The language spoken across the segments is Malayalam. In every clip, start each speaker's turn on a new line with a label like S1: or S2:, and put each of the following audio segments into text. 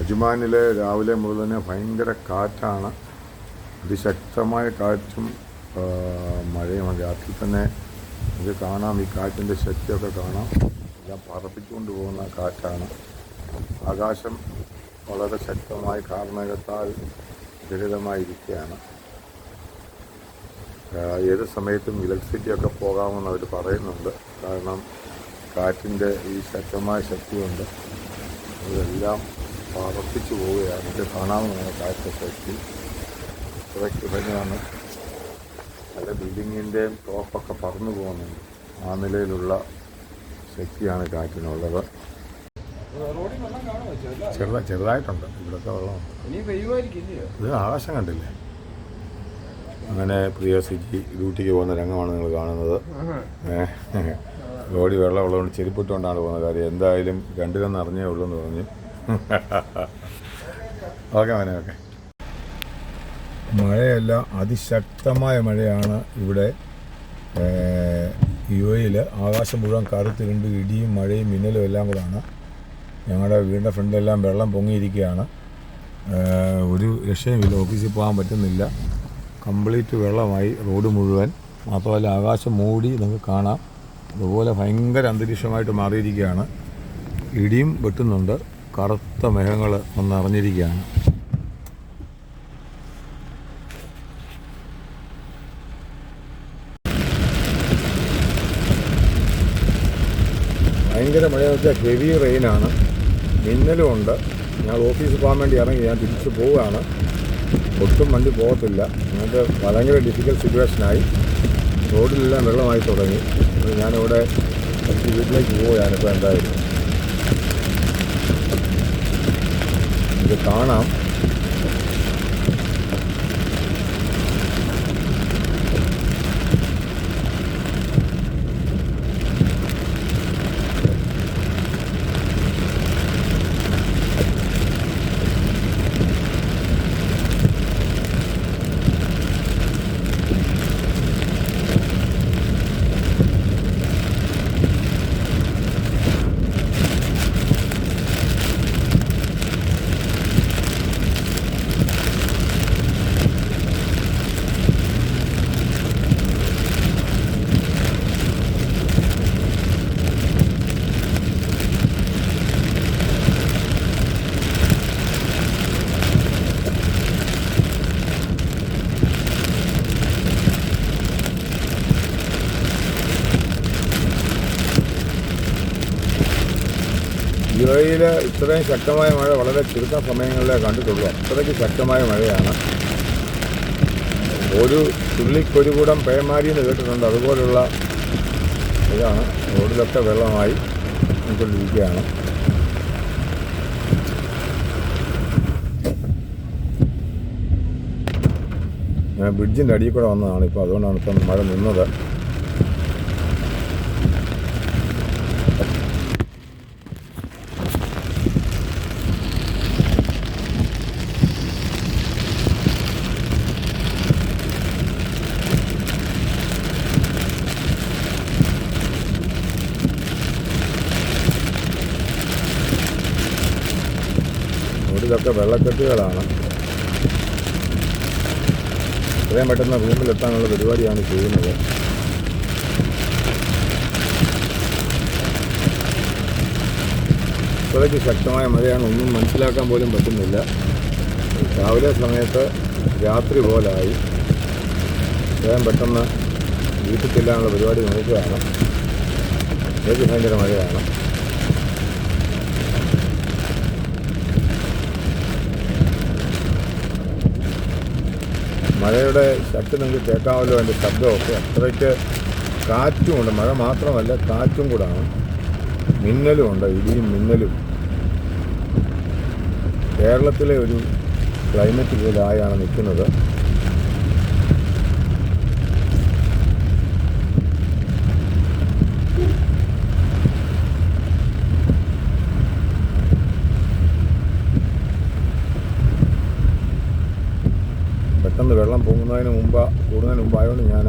S1: അജ്മാനിൽ രാവിലെ മുതൽ തന്നെ ഭയങ്കര കാറ്റാണ്. അതിശക്തമായ കാറ്റും മഴയും രാത്രി തന്നെ ഇത് കാണാം. ഈ കാറ്റിന്റെ ശക്തിയൊക്കെ കാണാം. എല്ലാം പറപ്പിച്ചുകൊണ്ട് പോകുന്ന കാറ്റാണ്. ആകാശം വളരെ ശക്തമായ കാരണകത്താൽ ദുരിതമായിരിക്കുകയാണ് ആ, ഏത് സമയത്തും ഇലക്ട്രിസിറ്റിയൊക്കെ പോകാമെന്ന് അവർ പറയുന്നുണ്ട്. കാരണം കാറ്റിന്റെ ഈ ശക്തമായ ശക്തി കൊണ്ട് ഇതെല്ലാം പറപ്പിച്ചു പോവുകയാണ്. ഇത് കാണാവുന്നതാണ് കാഴ്ച ശക്തി ഭയങ്കരമാണ് പല ബിൽഡിങ്ങിന്റെയും ടോപ്പൊക്കെ പറന്നു പോകുന്നുണ്ട് ആ നിലയിലുള്ള ശക്തിയാണ് കാറ്റിനുള്ളത്.
S2: വെള്ളം ചെറുതാ
S1: ചെറുതാ ചെറുതായിട്ടുണ്ട് ഇവിടുത്തെ വെള്ളമുണ്ട്
S2: ഇല്ലയോ
S1: ഇത് ആകാശം കണ്ടില്ലേ? അങ്ങനെ പ്രിയ സിറ്റി ഡ്യൂട്ടിക്ക് പോകുന്ന രംഗമാണ് നിങ്ങൾ കാണുന്നത്. ഏഹ് റോഡിൽ വെള്ളമുള്ളതുകൊണ്ട് ചെരുപ്പിട്ടുകൊണ്ടാണ് പോകുന്നത് കാര്യം. എന്തായാലും രണ്ടിലൊന്ന് അറിഞ്ഞേ ഉള്ളൂ എന്ന് പറഞ്ഞു. ഓക്കെ മോനെ ഓക്കെ. മഴയല്ല അതിശക്തമായ മഴയാണ് ഇവിടെ. യു എയിൽ ആകാശം മുഴുവൻ കറുത്തിരുണ്ട് ഇടിയും മഴയും മിന്നലും എല്ലാം കൂടാണ്. ഞങ്ങളുടെ വീടിന്റെ ഫ്രണ്ടിലെല്ലാം വെള്ളം പൊങ്ങിയിരിക്കുകയാണ് ഒരു രക്ഷയുമില്ല ഓഫീസിൽ പോകാൻ പറ്റുന്നില്ല. കംപ്ലീറ്റ് വെള്ളമായി റോഡ് മുഴുവൻ. മാത്രമല്ല ആകാശം മൂടി നമുക്ക് കാണാം. അതുപോലെ ഭയങ്കര അന്തരീക്ഷമായിട്ട് മാറിയിരിക്കുകയാണ് ഇടിയും വെട്ടുന്നുണ്ട്. കറുത്ത മേഘങ്ങൾ വന്ന് അറിഞ്ഞിരിക്കുകയാണ്. ഭയങ്കര മഴയെന്ന് വെച്ചാൽ ഹെവി റെയിനാണ് മിന്നലും ഉണ്ട്. ഞാൻ ഓഫീസിൽ പോകാൻ വേണ്ടി ഇറങ്ങി. ഞാൻ തിരിച്ചു പോവുകയാണ്. ഒട്ടും വണ്ടി പോകത്തില്ല. അങ്ങനത്തെ ഭയങ്കര ഡിഫിക്കൽട്ട് സിറ്റുവേഷനായി റോഡിലെല്ലാം വെള്ളമായി തുടങ്ങി. ഞാനിവിടെ വീട്ടിലേക്ക് പോവുകയാണ് ഇപ്പോൾ എന്തായാലും ഇത് കാണാം യു എയിൽ ഇത്രയും ശക്തമായ മഴ വളരെ ചുരുക്കം സമയങ്ങളിലേ കണ്ടിട്ടുള്ളൂ. അത്രയ്ക്ക് ശക്തമായ മഴയാണ്. ഒരു തുള്ളിക്കൊരുകൂടം പേമാരി എന്ന് കേട്ടിട്ടുണ്ട്. അതുപോലുള്ള ഇതാണ്. റോഡിലൊക്കെ വെള്ളമായി കൊണ്ടിരിക്കുകയാണ് ഞാൻ ബ്രിഡ്ജിന്റെ അടിയിൽ കൂടെ വന്നതാണ്. ഇപ്പോൾ അതുകൊണ്ടാണ് ഇപ്പം മഴ നിന്നത് റോഡിലൊക്കെ വെള്ളക്കെട്ടുകളാണ്. എത്രയും പെട്ടെന്ന് റൂമിലെത്താനുള്ള പരിപാടിയാണ് ചെയ്യുന്നത്. ഇത്രയ്ക്ക് ശക്തമായ മഴയാണ്. ഒന്നും മനസ്സിലാക്കാൻ പോലും പറ്റുന്നില്ല. രാവിലെ സമയത്ത് രാത്രി പോലായി. എത്രയും പെട്ടെന്ന് വീട്ടിൽ ചെല്ലാനുള്ള പരിപാടി നോക്കുകയാണ് ഏത് ഭയങ്കര മഴയാണ്. മഴയുടെ ശക്തി നിങ്ങൾക്ക് കേൾക്കാമല്ലോ അതിന്റെ ശബ്ദമൊക്കെ. അത്രയ്ക്ക് കാറ്റുമുണ്ട്. മഴ മാത്രമല്ല കാറ്റും കൂടാണ് മിന്നലും ഉണ്ട് ഇടിയും മിന്നലും. കേരളത്തിലെ ഒരു ക്ലൈമറ്റ് പോലായാണ് നിൽക്കുന്നത്. പൊങ്ങുന്നതിന് മുമ്പ് കൂടുന്നതിന് മുമ്പായതുകൊണ്ട് ഞാൻ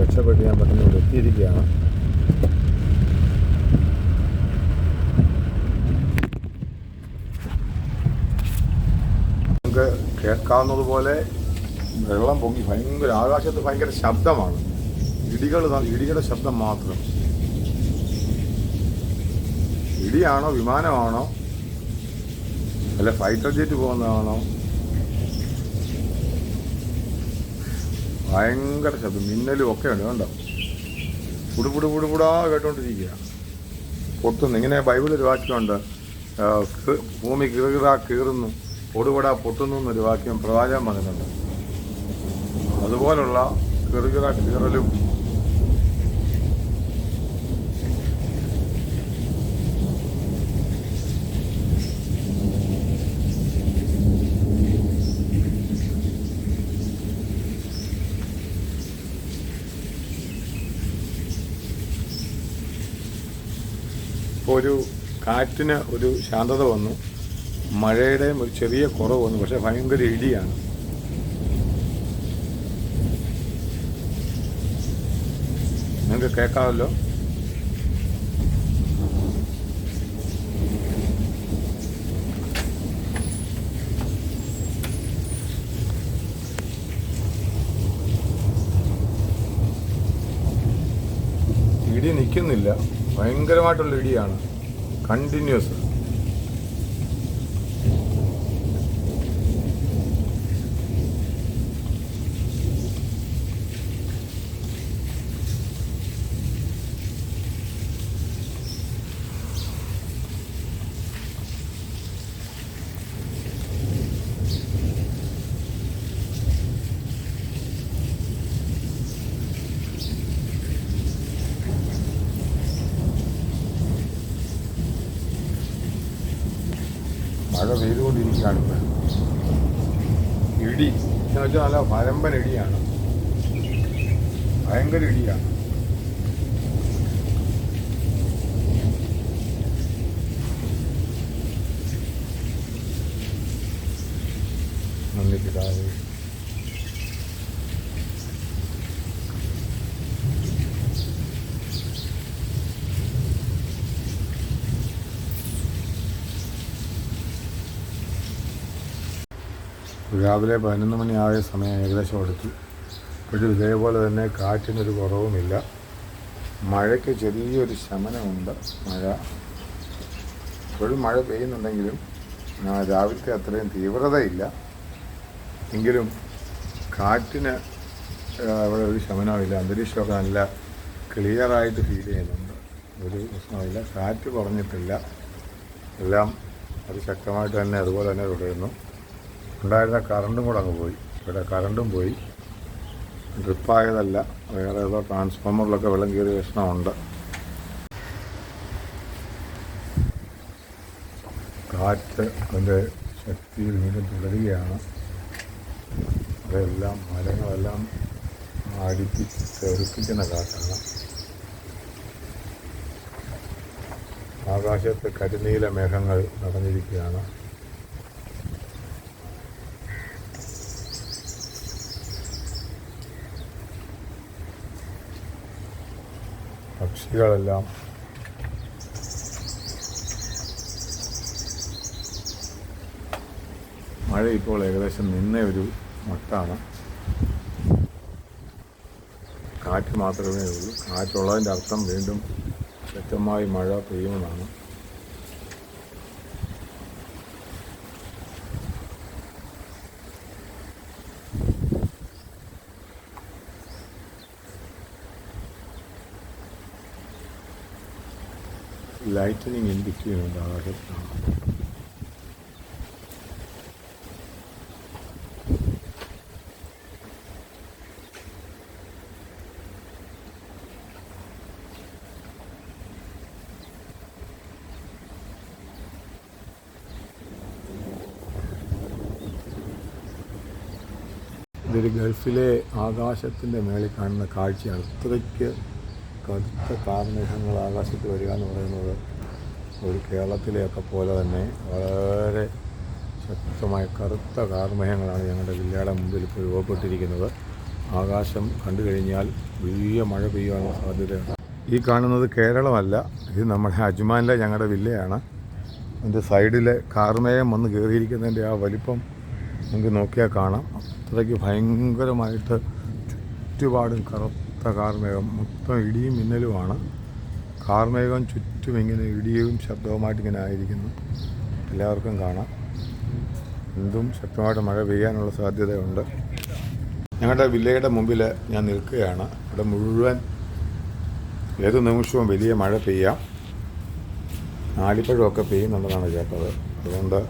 S1: രക്ഷപ്പെട്ട് ഞാൻ പെട്ടെന്ന് ഇവിടെ എത്തിയിരിക്കുകയാണ്. നമുക്ക് കേൾക്കാവുന്നത് പോലെ വെള്ളം പൊങ്ങി ഭയങ്കര ആകാശത്ത് ഭയങ്കര ശബ്ദമാണ്. ഇടികൾ ഇടികളുടെ ശബ്ദം മാത്രം. ഇടിയാണോ വിമാനമാണോ? അല്ല ഫൈറ്റർ ജെറ്റ് പോകുന്നതാണോ? ഭയങ്കര ശബ്ദം. മിന്നലും ഒക്കെ ഉണ്ട് കണ്ടോ? പുടുപുടു പുടുപുടാ കേട്ടോണ്ടിരിക്കുക പൊട്ടുന്നു. ഇങ്ങനെ ബൈബിളൊരു വാക്യമുണ്ട് ഭൂമി കീറുക കീറുന്നു പൊടുപട പൊട്ടുന്നു എന്നൊരു വാക്യം പ്രവാചകം പറഞ്ഞിട്ടുണ്ട്. അതുപോലുള്ള കീറുകിറ കീറലും ഒരു കാറ്റിന് ഒരു ശാന്തത വന്നു. മഴയുടെയും ഒരു ചെറിയ കുറവ് വന്നു. പക്ഷെ ഭയങ്കര ഇടിയാണ്. നിങ്ങൾക്ക് കേൾക്കാമല്ലോ? ഇടി നിൽക്കുന്നില്ല. ഭയങ്കരമായിട്ടുള്ള ഇടിയാണ്. continuous മഴ പെയ്തുകൊണ്ടിരിക്കുകയാണ് ഇപ്പോൾ ഇടി. എന്ന് വെച്ചാൽ നല്ല പരമ്പൻ ഇടിയാണ്. ഭയങ്കര ഇടിയാണ്. നന്ദി പിതാവേ രാവിലെ പതിനൊന്ന് മണിയായ സമയം ഏകദേശം അടുത്തു ഇപ്പോഴും ഇതേപോലെ തന്നെ കാറ്റിനൊരു കുറവുമില്ല. മഴയ്ക്ക് ചെറിയൊരു ശമനമുണ്ട്. മഴ. ഇപ്പോഴും മഴ പെയ്യുന്നുണ്ടെങ്കിലും രാവിലത്തെ അത്രയും തീവ്രതയില്ല. എങ്കിലും കാറ്റിന് അവിടെ ഒരു ശമനമില്ല അന്തരീക്ഷമൊക്കെ നല്ല ക്ലിയറായിട്ട് ഫീൽ ചെയ്യുന്നുണ്ട്. ഒരു പ്രശ്നമില്ല കാറ്റ് കുറഞ്ഞിട്ടില്ല. എല്ലാം അത് ശക്തമായിട്ട് തന്നെ അതുപോലെ തന്നെ തുടരുന്നു. ഉണ്ടായിരുന്ന കറണ്ടും കൂടെ അങ്ങ് പോയി. ഇവിടെ കറണ്ടും പോയി. ഡ്രിപ്പായതല്ല വേറെ ഏതോ ട്രാൻസ്ഫോമറിലൊക്കെ വെള്ളം കയറിയ പ്രശ്നമുണ്ട്. കാറ്റ് അതിന്റെ ശക്തിയിൽ വീണ്ടും തുടരുകയാണ്. അതെല്ലാം മരങ്ങളെല്ലാം അടിപ്പി തെറിപ്പിക്കുന്ന കാറ്റാണ്. ആകാശത്ത് കരിനീല മേഘങ്ങൾ നിറഞ്ഞിരിക്കുകയാണ്. പക്ഷികളെല്ലാം. മഴ ഇപ്പോൾ ഏകദേശം നിന്ന ഒരു മട്ടാണ്. കാറ്റ് മാത്രമേ ഉള്ളൂ. കാറ്റുള്ളതിന്റെ അർത്ഥം വീണ്ടും ശക്തമായി മഴ പെയ്യുമെന്നാണ് ലൈറ്റനിങ് ഇൻ ബിറ്റ്വീൻ ഉണ്ട് ആകാശത്താണ് ഇതൊരു ഗൾഫിലെ ആകാശത്തിന്റെ മേളിൽ കാണുന്ന കാഴ്ചയാണ്. അത്രയ്ക്ക് കടുത്ത കാർമേഘങ്ങൾ ആകാശത്ത് വരിക എന്ന് പറയുന്നത് ഒരു കേരളത്തിലെയൊക്കെ പോലെ തന്നെ വളരെ ശക്തമായ കറുത്ത കാർമേഘങ്ങളാണ് ഞങ്ങളുടെ ജില്ലയുടെ മുമ്പിൽ ഇപ്പോൾ രൂപപ്പെട്ടിരിക്കുന്നത്. ആകാശം കണ്ടു കഴിഞ്ഞാൽ വലിയ മഴ പെയ്യാനുള്ള സാധ്യതയുണ്ട്. ഈ കാണുന്നത് കേരളമല്ല ഇത് നമ്മുടെ അജ്മാനിലെ ഞങ്ങളുടെ വില്ലയാണ്. അതിന്റെ സൈഡിലെ കാർമേഹം വന്ന് കയറിയിരിക്കുന്നതിന്റെ ആ വലിപ്പം നമുക്ക് നോക്കിയാൽ കാണാം. അത്രയ്ക്ക് ഭയങ്കരമായിട്ട് ചുറ്റുപാടും കറുത്ത കാർമേഘം മൊത്തം ഇടിയും മിന്നലുമാണ്. കാർമേഘം ചുറ്റും ഇങ്ങനെ ഇടിയും ശബ്ദവുമായിട്ട് ഇങ്ങനെ ആയിരിക്കുന്നു. എല്ലാവർക്കും കാണാം. എന്തും ശക്തമായിട്ട് മഴ പെയ്യാനുള്ള സാധ്യതയുണ്ട്. ഞങ്ങളുടെ വില്ലയുടെ മുമ്പിൽ ഞാൻ നിൽക്കുകയാണ്. ഇവിടെ മുഴുവൻ ഏത് നിമിഷവും വലിയ മഴ പെയ്യാം. ആലിപ്പഴമൊക്കെ പെയ്യുന്നുണ്ടെന്നാണ് കേട്ടത്. അതുകൊണ്ട്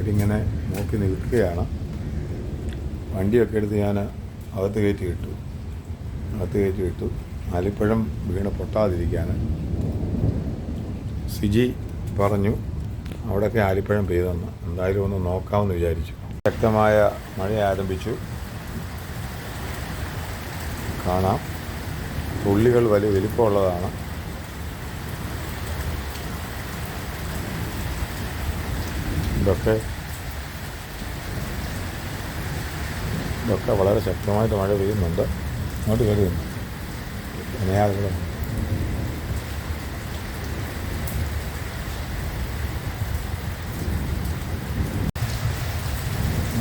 S1: ഇതിങ്ങനെ നോക്കി നിൽക്കുകയാണ്. വണ്ടിയൊക്കെ എടുത്ത് ഞാൻ അകത്ത് കയറ്റി ഇട്ടു. അകത്ത് കയറ്റി വിട്ടു ആലിപ്പഴം വീണ് പൊട്ടാതിരിക്കാൻ സിജി പറഞ്ഞു അവിടെയൊക്കെ ആലിപ്പഴം പെയ്തെന്ന്. എന്തായാലും ഒന്ന് നോക്കാമെന്ന് വിചാരിച്ചു. ശക്തമായ മഴ ആരംഭിച്ചു. കാണാം. തുള്ളികൾ വലിയ വലിപ്പമുള്ളതാണ്. ഇതൊക്കെ ഇതൊക്കെ വളരെ ശക്തമായിട്ട് മഴ പെയ്യുന്നുണ്ട്. അങ്ങോട്ട് കയറിയുന്നു നനയാതെ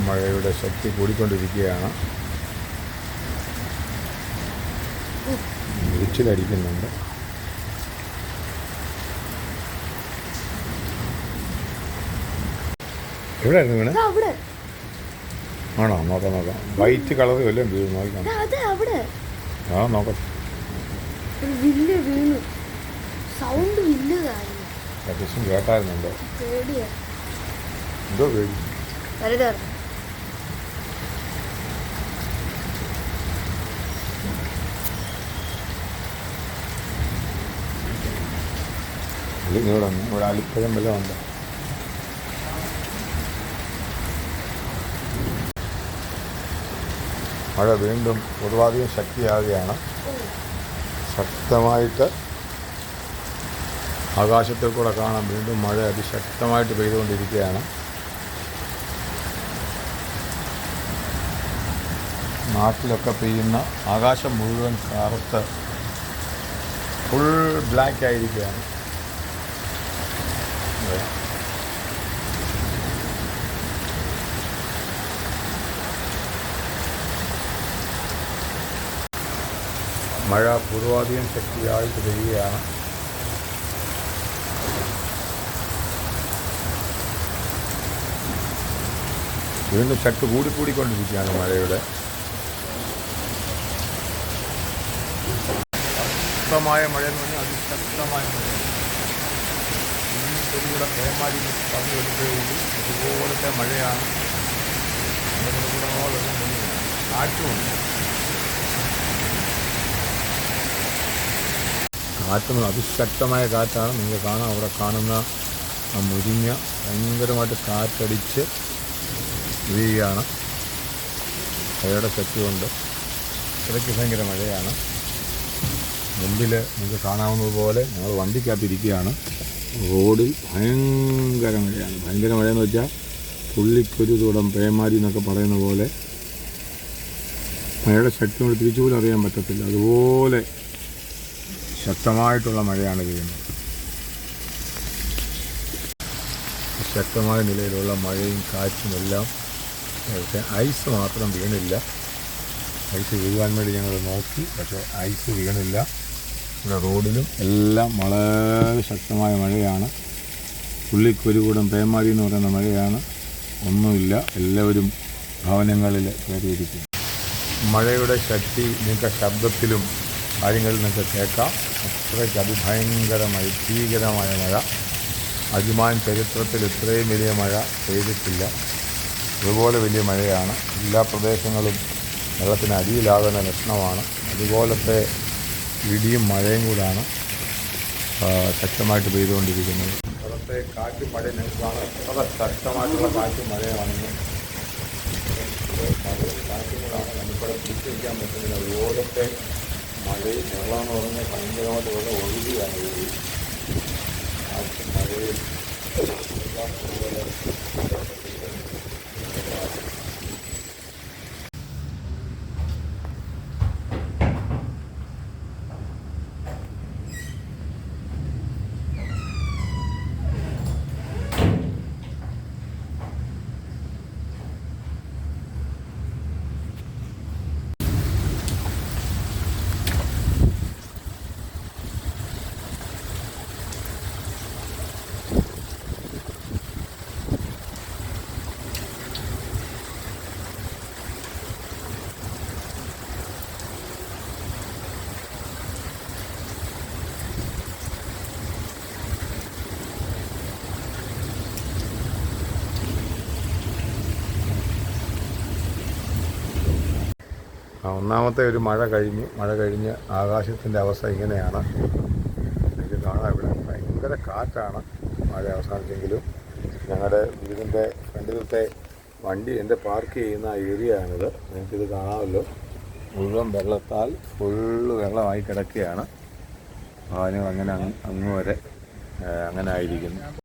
S1: മഴയുടെ ശക്തി കൂടിക്കൊണ്ടിരിക്കുകയാണ്. ടിക്കുന്നുണ്ട് എവിടെയായിരുന്നു വീണ്? ആണോ? നോക്കാം നോക്കാം. വൈറ്റ് കളർ വല്ലതും വീഴും നോക്കാം ആ നോക്കാം
S3: ഒരു വില്ല് വീണു. സൗണ്ട് വില്ലുകായിരുന്നു
S1: സതീശൻ കേട്ടായിരുന്നുണ്ടോ?
S3: പേടിയാ.
S1: എന്തോ പേടി. അല്ലെങ്കിൽ ഇവിടെ ഇവിടെ അലിപ്പഴം വല്ലതും ഉണ്ട്? മഴ വീണ്ടും ഒരുപാധികം ശക്തിയാകുകയാണ്. ശക്തമായിട്ട് ആകാശത്തിൽ കൂടെ കാണാം വീണ്ടും മഴ അതിശക്തമായിട്ട് പെയ്തുകൊണ്ടിരിക്കുകയാണ്. നാട്ടിലൊക്കെ പെയ്യുന്ന ആകാശം മുഴുവൻ കറുത്ത് ഫുൾ ബ്ലാക്ക് ആയിരിക്കുകയാണ് അതെ. മഴ പൂർവാധികം ശക്തിയായി തുടരുകയാണ്. വീണ്ടും ശക്തി കൂടിക്കൂടിക്കൊണ്ടിരിക്കുകയാണ് മഴയുടെ. ശക്തമായ മഴ എന്ന് പറഞ്ഞാൽ അതിശക്തമായ മഴ. കൂടെ പേമാരി പറഞ്ഞു കൊടുത്തേ ഇതുപോലത്തെ മഴയാണ്. അതിന്റെ കൂടെ വെള്ളം പൊങ്ങി കാറ്റുമുണ്ട് കാറ്റും അതിശക്തമായ കാറ്റാണ്. നിങ്ങൾ കാണാം അവിടെ കാണുന്ന ആ മുരിങ്ങ ഭയങ്കരമായിട്ട് കാറ്റടിച്ച് വീഴുകയാണ്. മഴയുടെ ശക്തി കൊണ്ട്. ഇടയ്ക്ക് ഭയങ്കര മഴയാണ്. മുമ്പിൽ നിങ്ങൾക്ക് കാണാവുന്നതുപോലെ ഞങ്ങൾ വണ്ടിക്കകത്തിരിക്കുകയാണ്. റോഡിൽ ഭയങ്കര മഴയാണ്. ഭയങ്കര മഴയെന്ന് വെച്ചാൽ പുള്ളിക്കൊരു തുടം പേമാരി എന്നൊക്കെ പറയുന്ന പോലെ മഴയുടെ ശക്തി കൊണ്ട് തിരിച്ചുപോലും അറിയാൻ പറ്റത്തില്ല. അതുപോലെ ശക്തമായിട്ടുള്ള മഴയാണ് പെയ്യുന്നത്. ശക്തമായ നിലയിലുള്ള മഴയും കാറ്റുമെല്ലാം പക്ഷേ ഐസ് മാത്രം വീണില്ല. ഐസ് വീഴാൻ വേണ്ടി ഞങ്ങൾ നോക്കി പക്ഷേ ഐസ് വീണില്ല. ഇവിടെ റോഡിലും എല്ലാം വളരെ ശക്തമായ മഴയാണ്. പുള്ളിക്കൊരുകൂടം പേമാരി എന്ന് പറയുന്ന മഴയാണ്. ഒന്നുമില്ല എല്ലാവരും ഭവനങ്ങളിൽ കയറിയിരിക്കുന്നു. മഴയുടെ ശക്തി നിങ്ങൾക്ക് ശബ്ദത്തിലും കാര്യങ്ങളിൽ നിങ്ങൾക്ക് കേൾക്കാം. അത്രയ്ക്ക് അതിഭയങ്കരമായി ഭീകരമായ മഴ. അജുമാൻ ചരിത്രത്തിൽ ഇത്രയും വലിയ മഴ പെയ്തിട്ടില്ല. അതുപോലെ വലിയ മഴയാണ്. എല്ലാ പ്രദേശങ്ങളും വെള്ളത്തിന് അടിയിലാകുന്ന ലക്ഷണമാണ്. അതുപോലത്തെ ഇടിയും മഴയും കൂടാണ് ശക്തമായിട്ട് പെയ്തുകൊണ്ടിരിക്കുന്നത്. അവിടുത്തെ കാറ്റും മഴ നിൽക്കുകയാണ് അത്ര ശക്തമായിട്ടുള്ള കാറ്റും മഴയാണെങ്കിൽ കാറ്റും കൂടാണ് നമുക്കിവിടെ പിടിച്ചു വയ്ക്കാൻ പറ്റുന്നില്ല അതുപോലത്തെ മഴയും വെള്ളം എന്ന് പറഞ്ഞാൽ ഭയങ്കരമായിട്ട് വെള്ളം ഒഴുകിയാണ് ഒഴുകി കാറ്റും മഴയും എല്ലാം ഒന്നാമത്തെ ഒരു മഴ കഴിഞ്ഞു മഴ കഴിഞ്ഞ് ആകാശത്തിന്റെ അവസ്ഥ ഇങ്ങനെയാണ്. എനിക്ക് കാണാം ഇവിടെ. ഭയങ്കര കാറ്റാണ് മഴ അവസാനിച്ചെങ്കിലും. ഞങ്ങളുടെ വീടിന്റെ ഫ്രണ്ടിലത്തെ വണ്ടി എന്റെ പാർക്ക് ചെയ്യുന്ന ഏരിയ ആണിത് നിങ്ങൾക്കിത് കാണാമല്ലോ. മുഴുവൻ വെള്ളത്താൽ ഫുള്ള് വെള്ളമായി കിടക്കുകയാണ്. വാഹനങ്ങൾ അങ്ങനെ അങ്ങ് അങ്ങ് വരെ അങ്ങനെ ആയിരിക്കുന്നു.